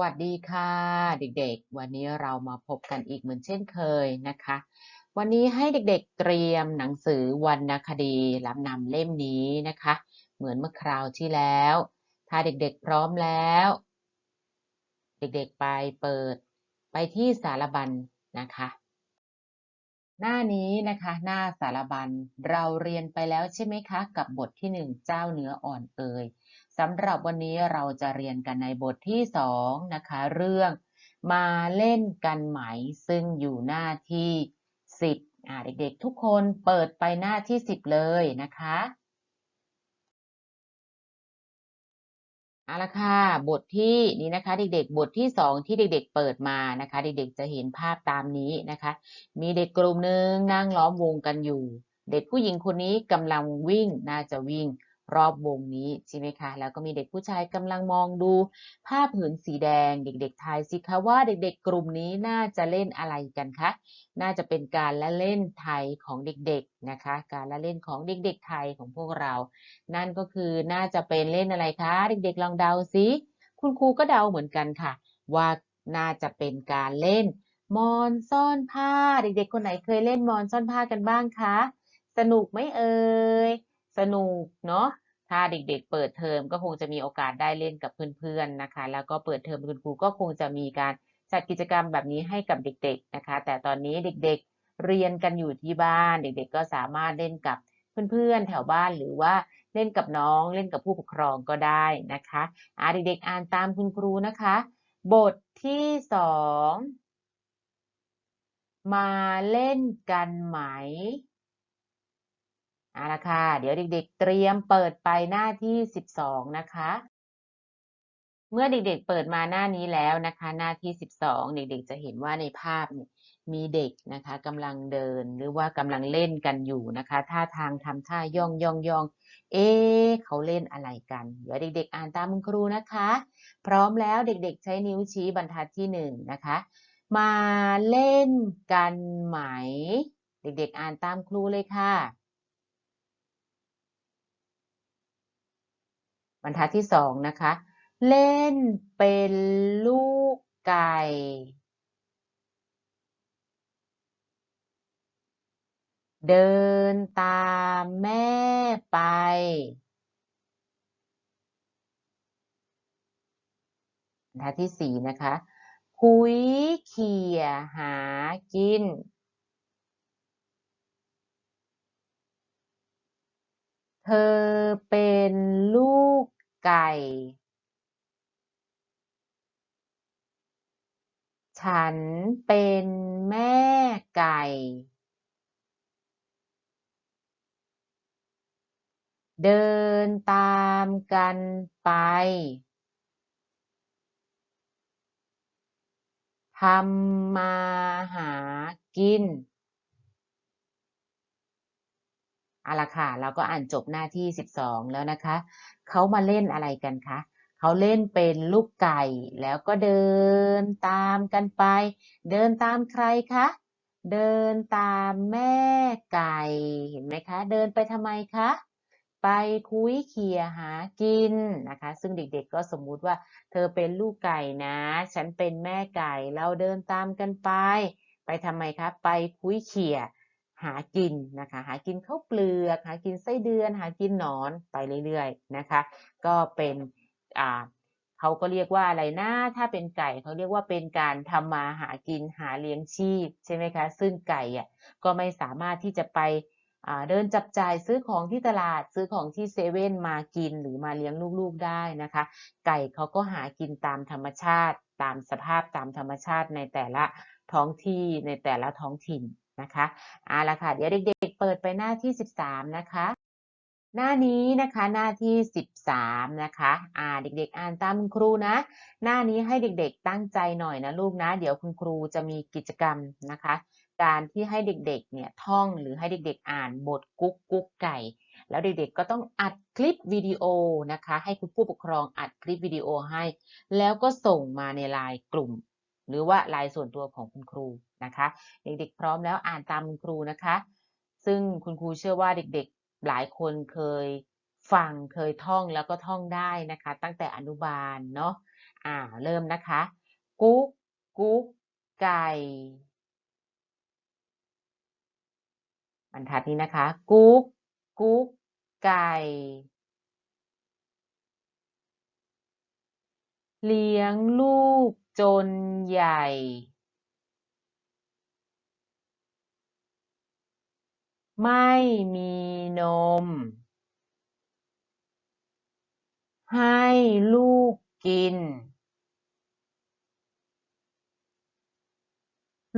วัสดีค่ะ เด็กๆ วันนี้เรามาพบกันอีกเหมือนเช่นเคยนะคะ วันนี้ให้เด็กๆเตรียมหนังสือวรรณคดีรับนำเล่มนี้นะคะ เหมือนเมื่อคราวที่แล้ว ถ้าเด็กๆพร้อมแล้ว เด็กๆไปเปิดไปที่สารบัญนะคะ หน้านี้นะคะ หน้าสารบัญเราเรียนไปแล้วใช่ไหมคะ กับบทที่หนึ่งเจ้าเนื้ออ่อนเอ่ยสำหรับวันนี้เราจะเรียนกันในบทที่สองนะคะ เรื่องมาเล่นกันไหม ซึ่งอยู่หน้าที่สิบอ่าเด็กๆทุกคนเปิดไปหน้าที่สิบเลยนะคะ เอาละค่ะบทที่นี้นะคะ เด็กๆ บทที่สองที่เด็ก ๆ เปิดมานะคะ เด็กๆจะเห็นภาพตามนี้นะคะ มีเด็กกลุ่มหนึ่งนั่งล้อมวงกันอยู่ เด็กผู้หญิงคนนี้กำลังวิ่งน่าจะวิ่ง รอบวงนี้ใช่ไหมคะ แล้วก็มีเด็กผู้ชายกำลังมองดูภาพผืนสีแดง เด็กๆทายสิคะว่าเด็กๆ กลุ่มนี้น่าจะเล่นอะไรกันคะ น่าจะเป็นการละเล่นไทยของเด็กๆนะคะ การละเล่นของเด็กๆไทยของพวกเรา นั่นก็คือน่าจะเป็นเล่นอะไรคะ เด็กๆลองเดาสิ คุณครูก็เดาเหมือนกันค่ะ ว่าน่าจะเป็นการเล่นมอนซ่อนผ้า เด็กๆ คนไหนเคยเล่นมอนซ่อนผ้ากันบ้างคะ สนุกไหมเอ่ย สนุกเนาะ ถ้าเด็กๆ เปิดเทอมก็คงจะมีโอกาสได้เล่นกับเพื่อนๆนะคะ แล้วก็เปิดเทอมคุณครูก็คงจะมีการจัดกิจกรรมแบบนี้ให้กับเด็ก ๆนะคะ แต่ตอนนี้เด็กๆเรียนกันอยู่ที่บ้าน เด็ก ๆ ก็สามารถเล่นกับเพื่อนๆ แถวบ้านหรือว่าเล่นกับน้องเล่นกับผู้ปกครองก็ได้นะคะอ่าเด็กๆอ่านตามคุณครูนะคะ บทที่สองมาเล่นกันไหม เอาละค่ะ เดี๋ยวเด็กๆ เตรียมเปิดไปหน้าที่ 12 นะคะ เมื่อเด็กๆ เปิดมาหน้านี้แล้วนะคะ หน้าที่ 12 เด็กๆ จะเห็นว่าในภาพเนี่ยมีเด็กนะคะกำลังเดินหรือว่ากำลังเล่นกันอยู่นะคะท่าทางทำท่าย่องย่องย่องเอ๊เขาเล่นอะไรกัน เดี๋ยวเด็ก ๆ อ่านตามคุณครูนะคะ พร้อมแล้วเด็ก ๆ ใช้นิ้วชี้บรรทัดที่หนึ่งนะคะ มาเล่นกันไหม เด็ก ๆ อ่านตามครูเลยค่ะ บรรทัดที่สองนะคะ เล่นเป็นลูกไก่ เดินตามแม่ไป บรรทัดที่สี่นะคะ คุยเขี่ยหากิน ธอเป็นลูกไก่ ฉันเป็นแม่ไก่ เดินตามกันไป ทำมาหากิน เอาละค่ะเราก็อ่านจบหน้าที่ 12 แล้วนะคะ เขามาเล่นอะไรกันคะเขาเล่นเป็นลูกไก่แล้วก็เดินตามกันไป เดินตามใครคะ เดินตามแม่ไก่เห็นไหมคะ เดินไปทำไมคะไปคุยเขี่ยหากินนะคะ ซึ่งเด็กๆก็สมมุติว่า เธอเป็นลูกไก่นะ ฉันเป็นแม่ไก่ เราเดินตามกันไป ไปทำไมคะ ไปคุยเขี่ย หากินนะคะ หากินข้าวเปลือก หากินไส้เดือน หากินหนอนไปเรื่อยๆนะคะ ก็เป็นอ่าเขาก็เรียกว่าอะไรนะถ้าเป็นไก่เขาเรียกว่าเป็นการทำมาหากินหาเลี้ยงชีพใช่ไหมคะซึ่งไก่อะก็ไม่สามารถที่จะไปเดินจับจ่ายซื้อของที่ตลาดซื้อของที่เซเว่นมากินหรือมาเลี้ยงลูกๆได้นะคะ ไก่เขาก็หากินตามธรรมชาติ ตามสภาพตามธรรมชาติในแต่ละท้องที่ในแต่ละท้องถิ่น นะคะเอาละค่ะ เดี๋ยวเด็ก ๆ เปิดไปหน้าที่ 13 นะคะ หน้านี้นะคะหน้าที่ 13 นะคะอ่าเด็ก ๆ อ่านตามคุณครูนะ หน้านี้ให้เด็ก ๆ ตั้งใจหน่อยนะลูกนะ เดี๋ยวคุณครูจะมีกิจกรรมนะคะ การที่ให้เด็ก ๆ เนี่ยท่องหรือให้เด็ก ๆ อ่านบทกุ๊กกุ๊กไก่แล้วเด็กๆก็ต้องอัดคลิปวิดีโอนะคะ ให้คุณผู้ปกครองอัดคลิปวิดีโอให้ แล้วก็ส่งมาในไลน์กลุ่ม หรือว่าลน์ส่วนตัวของคุณครูนะคะ เด็กๆ พร้อมแล้วอ่านตามคุณครูนะคะ ซึ่งคุณครูเชื่อว่าเด็กๆ หลายคนเคยฟังเคยท่องแล้วก็ท่องได้นะคะ ตั้งแต่อนุบาลเนาะอ่าเริ่มนะคะ กุ๊กกุ๊กไก่บรรทัดนี้นะคะ กุ๊กกุ๊กไก่ เลี้ยงลูก จนใหญ่ ไม่มีนม ให้ลูกกิน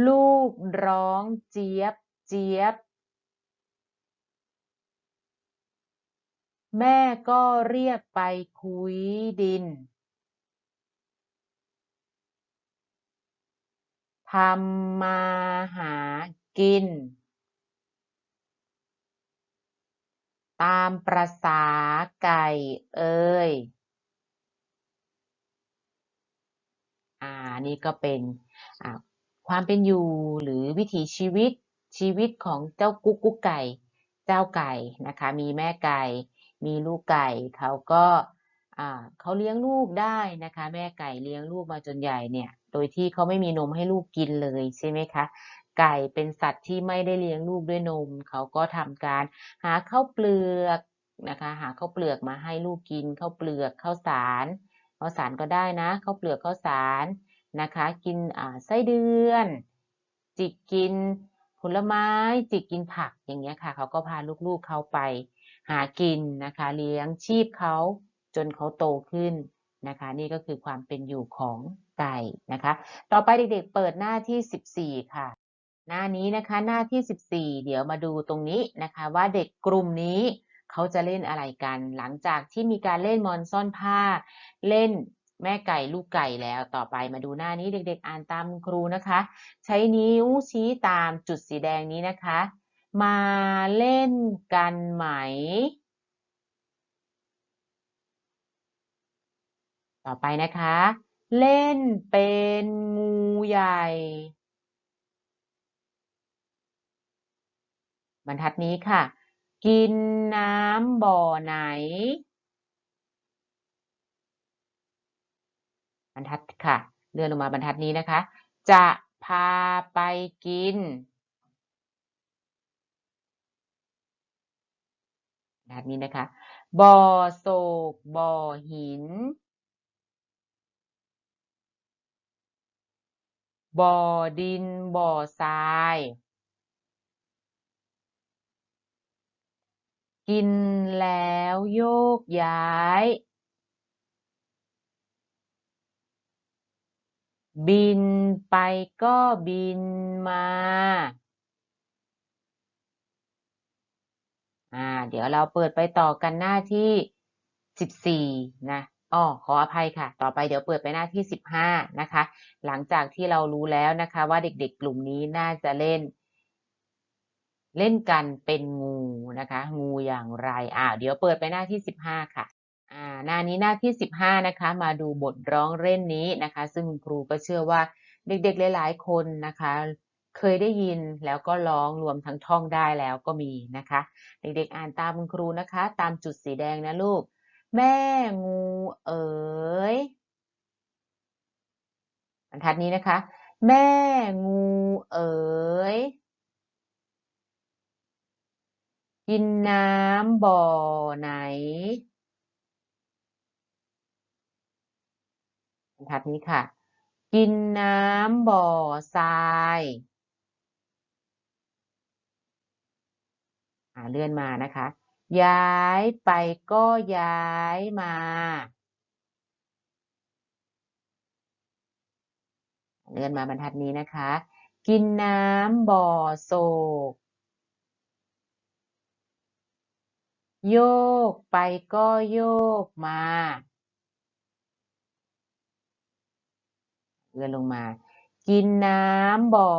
ลูกร้องเจี๊ยบเจี๊ยบ แม่ก็เรียกไปคุยดิน ทำมาหากิน ตามประสาไก่เอ่ยอ่านี่ก็เป็นความเป็นอยู่หรือวิถีชีวิตชีวิตของเจ้ากุ๊กกุ๊กไก่ เจ้าไก่นะคะ มีแม่ไก่ มีลูกไก่ เขาก็เขาเลี้ยงลูกได้นะคะ แม่ไก่เลี้ยงลูกมาจนใหญ่เนี่ย โดยที่เขาไม่มีนมให้ลูกกินเลยใช่ไหมคะ ไก่เป็นสัตว์ที่ไม่ได้เลี้ยงลูกด้วยนม เขาก็ทำการหาข้าวเปลือกนะคะ หาข้าวเปลือกมาให้ลูกกินข้าวเปลือกข้าวสารข้าวสารก็ได้นะข้าวเปลือกข้าวสารนะคะ กินไส้เดือน จิกกินผลไม้จิกกินผักอย่างเงี้ยค่ะ เขาก็พาลูกๆเขาไป หากินนะคะ เลี้ยงชีพเขาจนเขาโตขึ้นนะคะ นี่ก็คือความเป็นอยู่ของ ไก่นะคะ ต่อไปเด็กๆเปิดหน้าที่ 14 ค่ะ หน้านี้นะคะหน้าที่ 14 เดี๋ยวมาดูตรงนี้นะคะ ว่าเด็กกลุ่มนี้เขาจะเล่นอะไรกัน หลังจากที่มีการเล่นมอนซ่อนผ้า เล่นแม่ไก่ลูกไก่แล้วต่อไปมาดูหน้านี้เด็กๆ อ่านตามครูนะคะ ใช้นิ้วชี้ตามจุดสีแดงนี้นะคะ มาเล่นกันไหม ต่อไปนะคะ เล่นเป็นงูใหญ่ บรรทัดนี้ค่ะ กินน้ำบ่อไหน บรรทัดค่ะ เลื่อนลงมาบรรทัดนี้นะคะ จะพาไปกินบรรทัดนี้นะคะ บ่อโศก บ่อหิน บ่อดิน บ่อทราย กินแล้วโยกย้าย บินไปก็บินมาอ่าเดี๋ยวเราเปิดไปต่อกันหน้าที่ 14 นะ อ้อขออภัยค่ะ ต่อไปเดี๋ยวเปิดไปหน้าที่ 15 นะคะ หลังจากที่เรารู้แล้วนะคะว่าเด็กๆ กลุ่มนี้น่าจะเล่น เล่นกันเป็นงูนะคะ งูอย่างไรอ่าเดี๋ยวเปิดไปหน้าที่ 15 ค่ะอ่าหน้านี้หน้าที่ 15 นะคะ มาดูบทร้องเล่นนี้นะคะ ซึ่งคุณครูก็เชื่อว่าเด็กๆ หลายๆ คนนะคะ เคยได้ยินแล้วก็ร้องรวมทั้งท่องได้แล้วก็มีนะคะ เด็กๆ อ่านตามคุณครูนะคะ ตามจุดสีแดงนะลูก แม่งูเอ๋ยบรรทัดนี้นะคะ แม่งูเอ๋ยกินน้ำบ่อไหนบรรทัดนี้ค่ะ กินน้ำบ่อทรายอ่าเลื่อนมานะคะ ย้ายไปก็ย้ายมา เลื่อนมาบรรทัดนี้นะคะ กินน้ำบ่อโศก โยกไปก็โยกมาเลื่อนลงมา กินน้ำบ่อ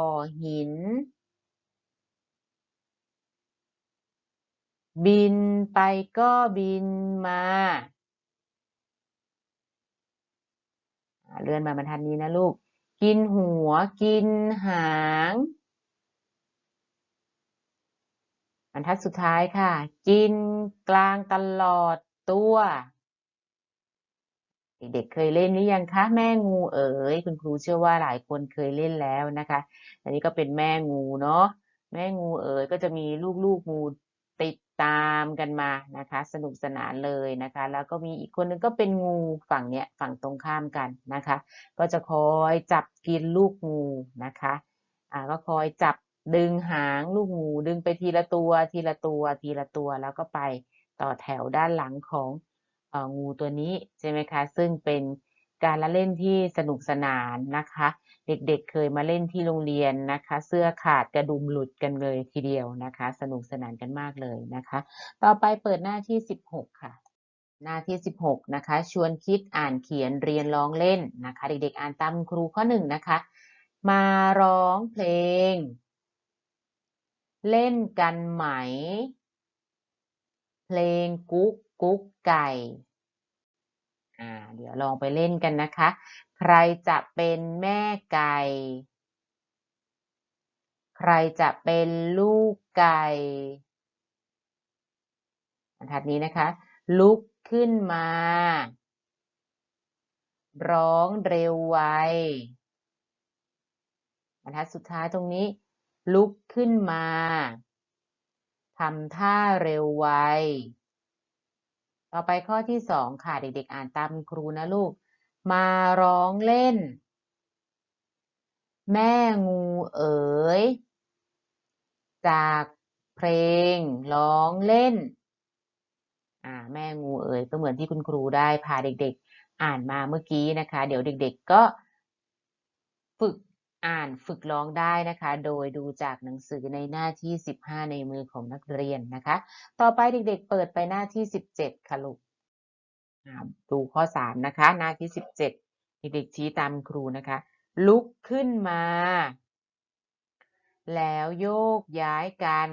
หิน บินไปก็บินมาเลื่อนมาบรรทัดนี้นะลูก กินหัวกินหาง บรรทัดสุดท้ายค่ะ กินกลางตลอดตัว เด็กๆเคยเล่นหรือยังคะแม่งูเอ๋ยคุณครูเชื่อว่าหลายคนเคยเล่นแล้วนะคะอันนี้ก็เป็นแม่งูเนาะแม่งูเอ๋ยก็จะมีลูกๆงูติด ตามกันมานะคะ สนุกสนานเลยนะคะ แล้วก็มีอีกคนนึงก็เป็นงูฝั่งเนี้ยฝั่งตรงข้ามกันนะคะ ก็จะคอยจับกินลูกงูนะคะอ่าก็คอยจับดึงหางลูกงูดึงไปทีละตัวทีละตัวทีละตัวแล้วก็ไปต่อแถวด้านหลังขององูตัวนี้ใช่ไหมคะ ซึ่งเป็นการละเล่นที่สนุกสนานนะคะ เด็กๆเคยมาเล่นที่โรงเรียนนะคะ เสื้อขาดกระดุมหลุดกันเลยทีเดียวนะคะ สนุกสนานกันมากเลยนะคะ ต่อไปเปิดหน้าที่ 16 ค่ะ หน้าที่ 16 นะคะ ชวนคิดอ่านเขียนเรียนร้องเล่นนะคะ เด็กๆ อ่านตามครูข้อหนึ่งนะคะ มาร้องเพลง เล่นกันไหม เพลงกุ๊กกุ๊กไก่อ่าเดี๋ยวลองไปเล่นกันนะคะ ใครจะเป็นแม่ไก่ ใครจะเป็นลูกไก่บรรทัดนี้นะคะ ลุกขึ้นมา ร้องเร็วไวบรรทัดสุดท้ายตรงนี้ ลุกขึ้นมาทำท่าเร็วไว ต่อไปข้อที่สองค่ะ เด็กๆ อ่านตามครูนะลูก มาร้องเล่น แม่งูเอ๋ย จากเพลงร้องเล่น อ่า แม่งูเอ๋ยก็เหมือนที่คุณครูได้พาเด็กๆ อ่านมาเมื่อกี้นะคะ เดี๋ยวเด็ก ๆ ก็ฝึกอ่านฝึกร้องได้นะคะ โดยดูจากหนังสือในหน้าที่ 15 ในมือของนักเรียนนะคะ ต่อไปเด็กๆ เปิดไปหน้าที่ 17 ค่ะลูก ดูข้อ 3 นะคะ หน้าที่ 17 เด็กๆชี้ตามครูนะคะ ลุกขึ้นมา แล้วโยกย้ายกัน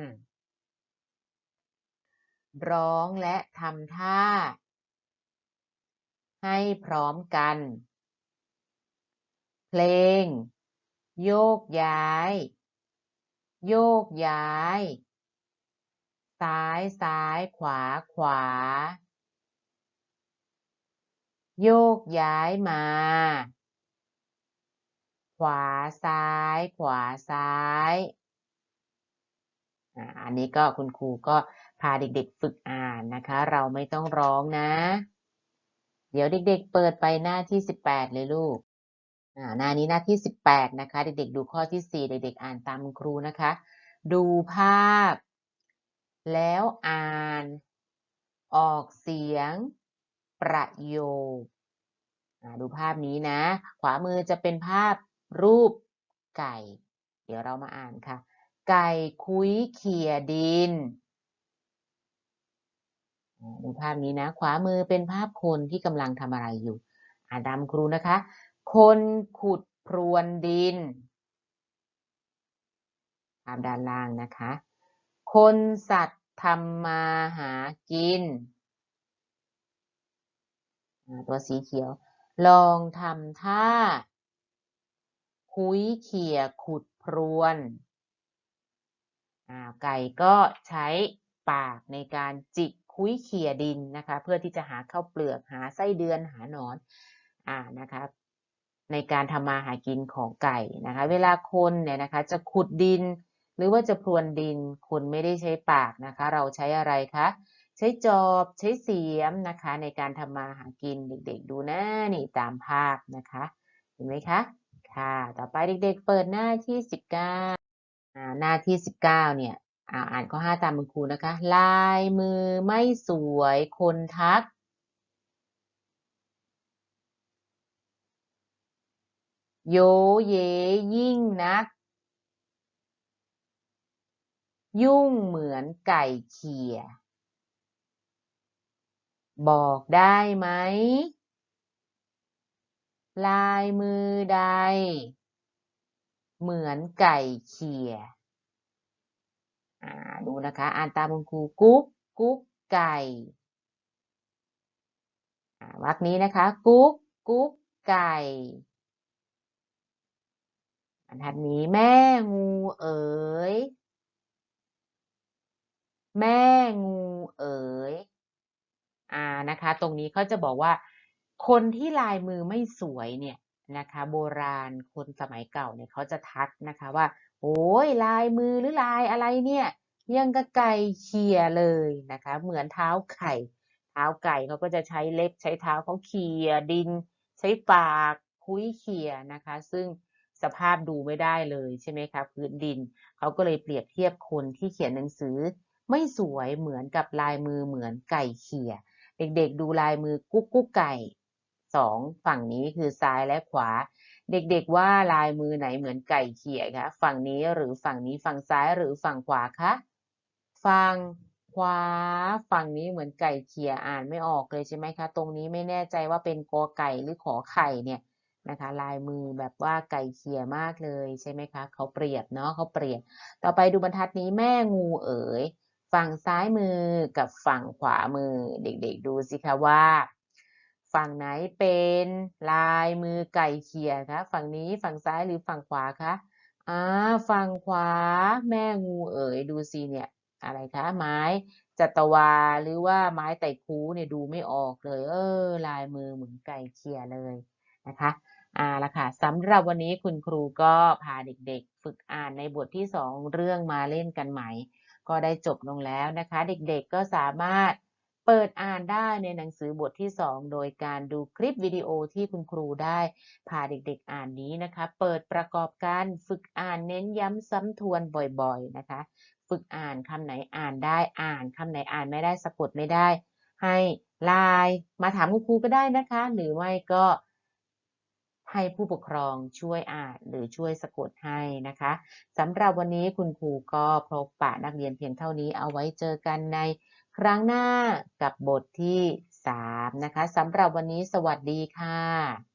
ร้องและทำท่า ให้พร้อมกัน เพลง โยกย้าย โยกย้าย ซ้ายซ้ายขวาขวา โยกย้ายมา ขวาซ้าย ขวาซ้ายอันนี้ก็คุณครูก็พาเด็กๆฝึกอ่านนะคะ เราไม่ต้องร้องนะ เดี๋ยวเด็ก ๆ เปิดไปหน้าที่ 18 เลยลูกอ่าหน้านี้หน้าที่ 18 นะคะ เด็กๆ ดูข้อที่ 4 เด็กๆ อ่านตามครูนะคะ ดูภาพ แล้วอ่าน ออกเสียง ประโยคดูภาพนี้นะ ขวามือจะเป็นภาพรูปไก่ เดี๋ยวเรามาอ่านค่ะ ไก่คุยเขี่ยดิน ดูภาพนี้นะ ขวามือเป็นภาพคนที่กำลังทำอะไรอยู่ อ่านตามครูนะคะ คนขุดพรวนดิน ภาพด้านล่างนะคะ คนสัตว์ทำมาหากิน ตัวสีเขียว ลองทำท่า คุ้ยเขี่ยขุดพรวนไก่ก็ใช้ปากในการจิกคุ้ยเขี่ยดินนะคะ เพื่อที่จะหาข้าวเปลือกหาไส้เดือนหาหนอนอ่านะคะในการทำมาหากินของไก่นะคะ เวลาคนเนี่ยนะคะ จะขุดดิน หรือว่าจะพรวนดินคนไม่ได้ใช้ปากนะคะ เราใช้อะไรคะ ใช้จอบใช้เสียมนะคะ ในการทำมาหากินเด็กๆ ดูนะนี่ตามภาพนะคะ เห็นไหมคะ ค่ะ ต่อไปเด็กๆ เปิดหน้าที่19อ่าหน้าที่19เนี่ยอ่านข้อ5ตามคุณครูนะคะ ลายมือไม่สวยคนทักโยเยยิ่งนัก ยุ่งเหมือนไก่เขี่ย บอกได้ไหม ลายมือใด เหมือนไก่เขี่ยอ่าดูนะคะ อ่านตามคุณครูกุ๊กกุ๊กไก่วรรคนี้นะคะ กุ๊กกุ๊กไก่บรรทัดนี้แม่งูเอ๋ย แม่งูเอ๋ย อ่านะคะ ตรงนี้เขาจะบอกว่า คนที่ลายมือไม่สวยเนี่ยนะคะ โบราณคนสมัยเก่าเนี่ยเขาจะทักนะคะว่า โอ้ยลายมือหรือลายอะไรเนี่ยยังกะไก่เขี่ยเลยนะคะ เหมือนเท้าไก่เท้าไก่เขาก็จะใช้เล็บใช้เท้าเขาเขี่ยดิน ใช้ปากคุ้ยเขี่ยนะคะ ซึ่งสภาพดูไม่ได้เลยใช่ไหมคะพื้นดินเขาก็เลยเปรียบเทียบคนที่เขียนหนังสือ ไม่สวยเหมือนกับลายมือเหมือนไก่เขี่ย เด็กๆดูลายมือกุ๊กกุ๊กไก่สองฝั่งนี้คือซ้ายและขวา เด็กๆว่าลายมือไหนเหมือนไก่เขี่ยคะฝั่งนี้หรือฝั่งนี้ฝั่งซ้ายหรือฝั่งขวาคะฝั่งขวาฝั่งนี้เหมือนไก่เขี่ยอ่านไม่ออกเลยใช่ไหมคะ ตรงนี้ไม่แน่ใจว่าเป็นกอไก่หรือขอไข่เนี่ยนะคะ ลายมือแบบว่าไก่เขี่ยมากเลยใช่ไหมคะเขาเปรียบเนาะเขาเปรียบ ต่อไปดูบรรทัดนี้แม่งูเอ๋ย ฝั่งซ้ายมือกับฝั่งขวามือ เด็กๆดูสิคะว่า ฝั่งไหนเป็นลายมือไก่เขี่ยคะฝั่งนี้ฝั่งซ้ายหรือฝั่งขวาคะอ่าฝั่งขวาแม่งูเอ๋ยดูสิเนี่ยอะไรคะไม้จัตวาหรือว่าไม้ไต่คูเนี่ยดูไม่ออกเลย เออ ลายมือเหมือนไก่เขี่ยเลยนะคะอ่าละค่ะสำหรับวันนี้คุณครูก็พาเด็กๆ ฝึกอ่านในบทที่สองเรื่องมาเล่นกันใหม่ ก็ได้จบลงแล้วนะคะ เด็กๆก็สามารถเปิดอ่านได้ในหนังสือบทที่ 2 โดยการดูคลิปวิดีโอที่คุณครูได้พาเด็กๆอ่านนี้นะคะ เปิดประกอบกันฝึกอ่านเน้นย้ำซ้ำทวนบ่อยๆนะคะ ฝึกอ่านคำไหนอ่านได้อ่านคำไหนอ่านไม่ได้สะกดไม่ได้ ให้ไลน์มาถามคุณครูก็ได้นะคะ หรือไม่ก็ ให้ผู้ปกครองช่วยอ่านหรือช่วยสะกดให้นะคะสำหรับวันนี้คุณครูก็พบปะนักเรียนเพียงเท่านี้เอาไว้เจอกันในครั้งหน้ากับบทที่ 3 นะคะสำหรับวันนี้สวัสดีค่ะ